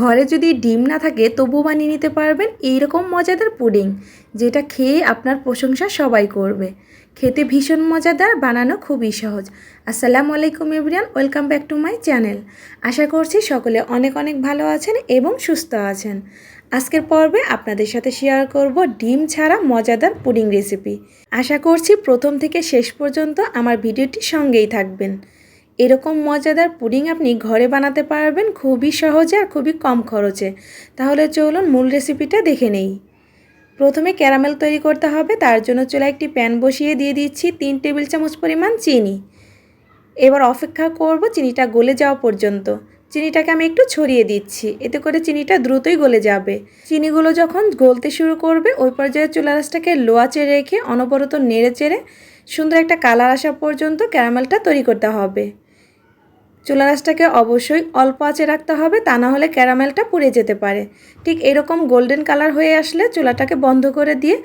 ঘরে যদি ডিম না থাকে তবু বানিয়ে নিতে পারবেন এইরকম মজাদার পুডিং, যেটা খেয়ে আপনার প্রশংসা সবাই করবে। খেতে ভীষণ মজাদার, বানানো খুবই সহজ। আসসালামু আলাইকুম everyone welcome back to my channel. আশা করছি সকলে অনেক অনেক ভালো আছেন এবং সুস্থ আছেন। আজকের পর্বে আপনাদের সাথে শেয়ার করব ডিম ছাড়া মজাদার পুডিং রেসিপি আশা করছি প্রথম থেকে শেষ পর্যন্ত আমার ভিডিওটি সঙ্গেই থাকবেন। এরকম মজাদার পুডিং আপনি ঘরে বানাতে পারবেন খুবই সহজে আর খুবই কম খরচে। তাহলে চলুন মূল রেসিপিটা দেখে নেই। প্রথমে ক্যারামেল তৈরি করতে হবে, তার জন্য চুলা একটি প্যান বসিয়ে দিয়ে দিচ্ছি তিন টেবিল চামচ পরিমাণ চিনি। এবার অপেক্ষা করব চিনিটা গলে যাওয়া পর্যন্ত। চিনিটাকে আমি একটু ছড়িয়ে দিচ্ছি, এতে করে চিনিটা দ্রুতই গলে যাবে। চিনিগুলো যখন গলতে শুরু করবে, ওই পর্যায়ে চুলা লোয়াচে রেখে অনবরত নেড়ে চেড়ে সুন্দর একটা কালার আসা পর্যন্ত ক্যারামেলটা তৈরি করতে হবে। চুলা রাসটাকে অবশ্যই অল্প আঁচে রাখতে হবে, তা না হলে ক্যারামেলটা পুড়ে যেতে পারে। ঠিক এরকম গোল্ডেন কালার হয়ে আসলে চুলাটাকে বন্ধ করে দিয়ে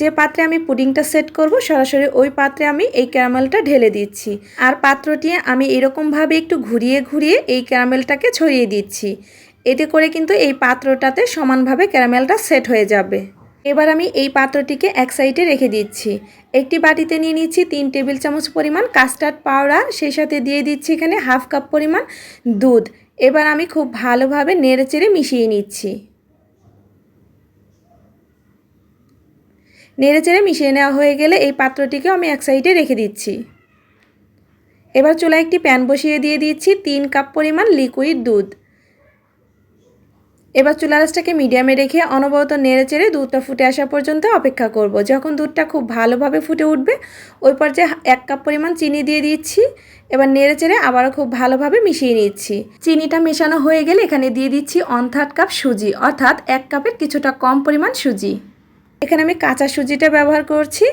যে পাত্রে আমি পুডিংটা সেট করব, সরাসরি ওই পাত্রে আমি এই ক্যারামেলটা ঢেলে দিচ্ছি। আর পাত্রটি আমি এরকমভাবে একটু ঘুরিয়ে ঘুরিয়ে এই ক্যারামেলটাকে ছড়িয়ে দিচ্ছি। এতে করে কিন্তু এই পাত্রটাতে সমানভাবে ক্যারামেলটা সেট হয়ে যাবে। এবার আমি এই পাত্রটিকে এক সাইডে রেখে দিচ্ছি। একটি বাটিতে নিয়ে নিচ্ছি তিন টেবিল চামচ পরিমাণ কাস্টার্ড পাউডার সেই সাথে দিয়ে দিচ্ছি এখানে হাফ কাপ পরিমাণ দুধ। এবার আমি খুব ভালোভাবে নেড়ে চেড়ে মিশিয়ে নিচ্ছি। নেড়ে চেড়ে মিশিয়ে নেওয়া হয়ে গেলে এই পাত্রটিকে আমি এক সাইডে রেখে দিচ্ছি। এবার চুলায় একটি প্যান বসিয়ে দিয়ে দিচ্ছি তিন কাপ পরিমাণ লিকুইড দুধ। এবার চুলা রাসটাকে মিডিয়ামে রেখে অনবরত নেড়ে চেড়ে দুধটা ফুটে আসা পর্যন্ত অপেক্ষা করব। যখন দুধটা খুব ভালোভাবে ফুটে উঠবে, ওই পর্যায়ে এক কাপ পরিমাণ চিনি দিয়ে দিচ্ছি। এবার নেড়ে চেড়ে আবারও খুব ভালোভাবে মিশিয়ে নিচ্ছি। চিনিটা মেশানো হয়ে গেলে এখানে দিয়ে দিচ্ছি অন থার্ড কাপ সুজি, অর্থাৎ এক কাপের কিছুটা কম পরিমাণ সুজি। এখানে আমি কাঁচা সুজিটা ব্যবহার করছি।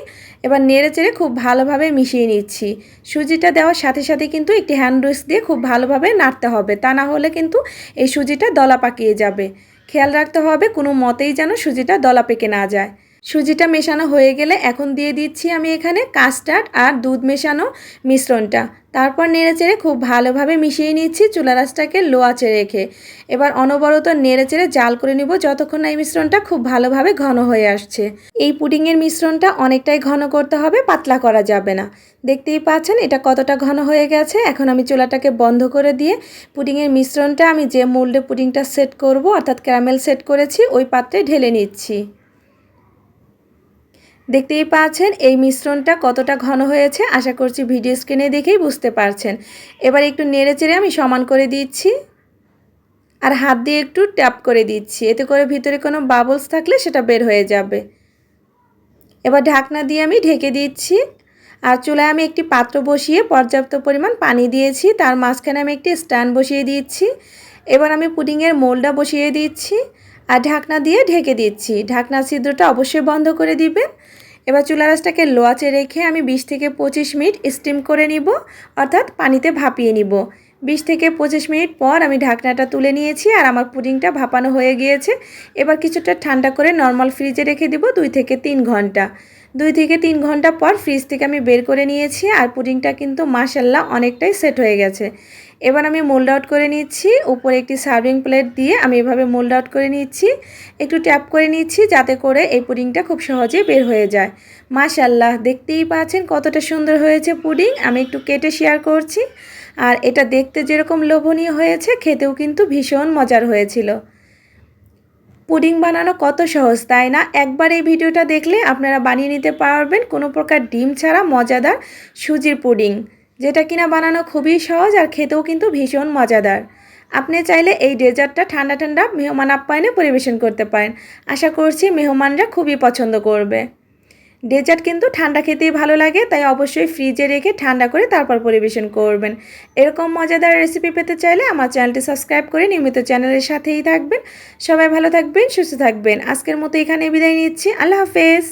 এবার নেড়ে চেড়ে খুব ভালোভাবে মিশিয়ে নিচ্ছি। সুজিটা দেওয়ার সাথে সাথে কিন্তু একটি হ্যান্ড উইক্স দিয়ে খুব ভালোভাবে নাড়তে হবে। তা না হলে কিন্তু এই সুজিটা দলা পাকিয়ে যাবে। খেয়াল রাখতে হবে কোনো মতেই যেন সুজিটা দলা পেকে না যায়। সুজিটা মেশানো হয়ে গেলে এখন দিয়ে দিচ্ছি আমি এখানে কাস্টার্ড আর দুধ মেশানো মিশ্রণটা। তারপর নেড়ে চেড়ে খুব ভালোভাবে মিশিয়ে নিচ্ছি চুলা রাসটাকে লো আঁচে রেখে। এবার অনবরত নেড়ে চেড়ে জাল করে নিব যতক্ষণ না এই মিশ্রণটা খুব ভালোভাবে ঘন হয়ে আসছে। এই পুডিংয়ের মিশ্রণটা অনেকটাই ঘন করতে হবে, পাতলা করা যাবে না। দেখতেই পাচ্ছেন এটা কতটা ঘন হয়ে গেছে। এখন আমি চুলাটাকে বন্ধ করে দিয়ে পুডিংয়ের মিশ্রণটা আমি যে মোল্ডে পুডিংটা সেট করব, অর্থাৎ ক্যারামেল সেট করেছি, ওই পাত্রে ঢেলে নিচ্ছি। দেখতেই পাচ্ছেন, এই মিশ্রণটা কতটা ঘন হয়েছে, আশা করছি ভিডিও স্ক্রিনে দেখেই বুঝতে পারছেন। এবার একটু নেড়ে চেড়ে আমি সমান করে দিচ্ছি আর হাত দিয়ে একটু ট্যাপ করে দিচ্ছি। এতে করে ভিতরে কোনো বাবলস থাকলে সেটা বের হয়ে যাবে। এবার ঢাকনা দিয়ে আমি ঢেকে দিচ্ছি আর চুলায় আমি একটি পাত্র বসিয়ে পর্যাপ্ত পরিমাণ পানি দিয়েছি। তার মাঝখানে আমি একটি স্ট্যান্ড বসিয়ে দিচ্ছি। এবার আমি পুডিংয়ের মোলটা বসিয়ে দিচ্ছি। ঢাকনা দিয়ে ঢেকে দিচ্ছি। ঢাকনা ছিদ্রটা অবশ্যই বন্ধ করে দিবেন। এবার চুলা রাসটাকে লোয়াচে রেখে আমি বিশ থেকে পঁচিশ মিনিট স্টিম করে নিব, অর্থাৎ পানিতে ভাপিয়ে নিব। বিশ থেকে পঁচিশ মিনিট পর আমি ঢাকনাটা তুলে নিয়েছি আর আমার পুডিংটা ভাপানো হয়ে গিয়েছে। এবার কিছুটা ঠান্ডা করে নর্মাল ফ্রিজে রেখে দিব দুই থেকে তিন ঘণ্টা। দুই থেকে তিন ঘণ্টা পর ফ্রিজ থেকে আমি বের করে নিয়েছি আর পুডিংটা কিন্তু মাসাল্লাহ অনেকটাই সেট হয়ে গেছে। এবার আমি মোল্ড আউট করে নিচ্ছি। উপরে একটি সার্ভিং প্লেট দিয়ে আমি এভাবে মোল্ড আউট করে নিচ্ছি। একটু ট্যাপ করে নিচ্ছি যাতে করে এই পুডিংটা খুব সহজেই বের হয়ে যায়। মাশাল্লাহ দেখতেই পাচ্ছেন কতটা সুন্দর হয়েছে পুডিং। আমি একটু কেটে শেয়ার করছি। আর এটা দেখতে যেরকম লোভনীয় হয়েছে, খেতেও কিন্তু ভীষণ মজার হয়েছিল। পুডিং বানানো কত সহজ, তাই না? একবার এই ভিডিওটা দেখলে আপনারা বানিয়ে নিতে পারবেন। কোনো প্রকার ডিম ছাড়া মজাদার সুজির পুডিং। যেটা কিনা বানানো খুবই সহজ আর খেতেও কিন্তু ভীষণ মজাদার। আপনি চাইলে এই ডেজার্টটা ঠান্ডা ঠান্ডা মেহমান আপ্যায়নে পরিবেশন করতে পারেন। আশা করছি মেহমানরা খুবই পছন্দ করবে। ডেজার্ট কিন্তু ঠান্ডা খেতেই ভালো লাগে, তাই অবশ্যই ফ্রিজে রেখে ঠান্ডা করে তারপর পরিবেশন করবেন। এরকম মজাদার রেসিপি পেতে চাইলে আমার চ্যানেলটি সাবস্ক্রাইব করে নিয়মিত চ্যানেলের সাথেই থাকবেন। সবাই ভালো থাকবেন, সুস্থ থাকবেন। আজকের মতো এখানে বিদায় নিচ্ছি। আল্লাহ হাফেজ।